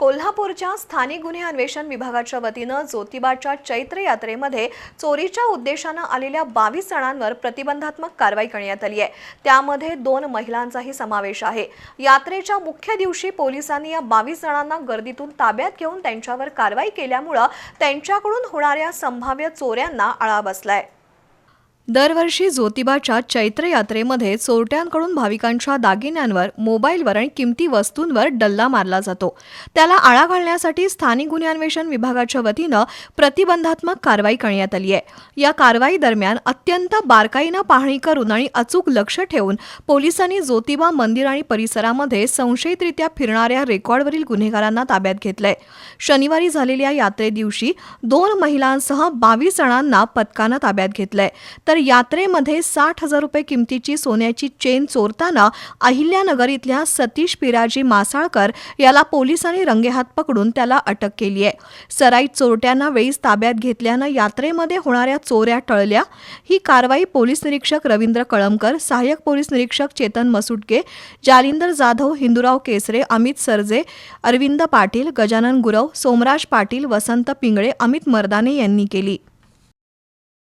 कोल्हापूरच्या स्थानिक गुन्हे अन्वेषण विभागाच्या वतीनं ज्योतिबाच्या चैत्र यात्रेमध्ये चोरीच्या उद्देशानं आलेल्या बावीस जणांवर प्रतिबंधात्मक कारवाई करण्यात आली आहे. त्यामध्ये दोन महिलांचाही समावेश आहे. यात्रेच्या मुख्य दिवशी पोलिसांनी या बावीस जणांना गर्दीतून ताब्यात घेऊन त्यांच्यावर कारवाई केल्यामुळं त्यांच्याकडून होणाऱ्या संभाव्य चोऱ्यांना आळा बसलाय. दरवर्षी ज्योतिबाच्या चैत्र यात्रेमध्ये चोरट्यांकडून भाविकांच्या दागिन्यांवर मोबाईलवर आणि किमती वस्तूंवर डल्ला मारला जातो. त्याला आळा घालण्यासाठी स्थानिक गुन्हे अन्वेषण विभागाच्या वतीनं प्रतिबंधात्मक कारवाई करण्यात आली आहे. या कारवाई दरम्यान अत्यंत बारकाईनं पाहणी करून आणि अचूक लक्ष ठेवून पोलिसांनी ज्योतिबा मंदिर आणि परिसरामध्ये संशयितरित्या फिरणाऱ्या रेकॉर्डवरील गुन्हेगारांना ताब्यात घेतलंय. शनिवारी झालेल्या यात्रे दिवशी दोन महिलांसह बावीस जणांना पथकानं ताब्यात घेतलंय. तर यात्रेमध्ये साठ हजार रुपये किमतीची सोन्याची चेन चोरताना अहिल्यानगर इथल्या सतीश पिराजी मासाळकर याला पोलिसांनी रंगेहात पकडून त्याला अटक केली आहे. सराई चोरट्यांना वेळीच ताब्यात घेतल्यानं यात्रेमध्ये होणाऱ्या चोऱ्या टळल्या. ही कारवाई पोलीस निरीक्षक रवींद्र कळमकर सहाय्यक पोलीस निरीक्षक चेतन मसुटके जालिंदर जाधव हिंदुराव केसरे अमित सरजे अरविंद पाटील गजानन गुरव सोमराज पाटील वसंत पिंगळे अमित मर्दाने यांनी केली.